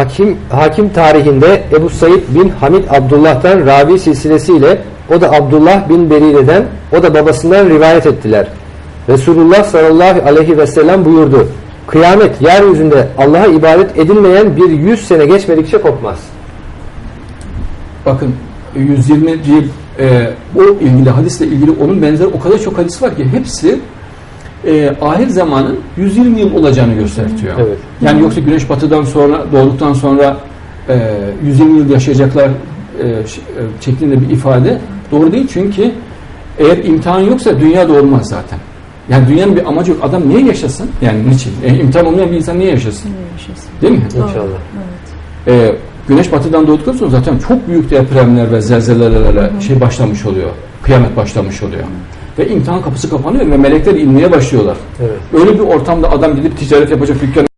Hakim, hakim tarihinde Ebu Said bin Hamid Abdullah'tan ravi silsilesiyle o da Abdullah bin Berire'den o da babasından rivayet ettiler. Resulullah sallallahu aleyhi ve sellem buyurdu. Kıyamet yeryüzünde Allah'a ibadet edilmeyen bir yüz sene geçmedikçe kopmaz. Bakın 120. E, o ilgili hadisle ilgili onun benzeri o kadar çok hadis var ki hepsi e, ahir zamanın 120 yıl olacağını gösteriyor. Evet. Yani yoksa güneş batıdan sonra doğduktan sonra e, 120 yıl yaşayacaklar e, e, şeklinde bir ifade doğru değil çünkü eğer imtihan yoksa dünya da olmaz zaten. Yani dünyanın bir amacı yok. Adam niye yaşasın? Yani niçin? E, imtihan olmayan bir insan niye yaşasın? Değil mi? İnşallah. Ee, güneş batıdan doğduktan sonra zaten çok büyük depremler ve zelzelelerle şey başlamış oluyor. Kıyamet başlamış oluyor. Ve imtihan kapısı kapanıyor ve melekler inmeye başlıyorlar. Evet. Öyle bir ortamda adam gidip ticaret yapacak dükkan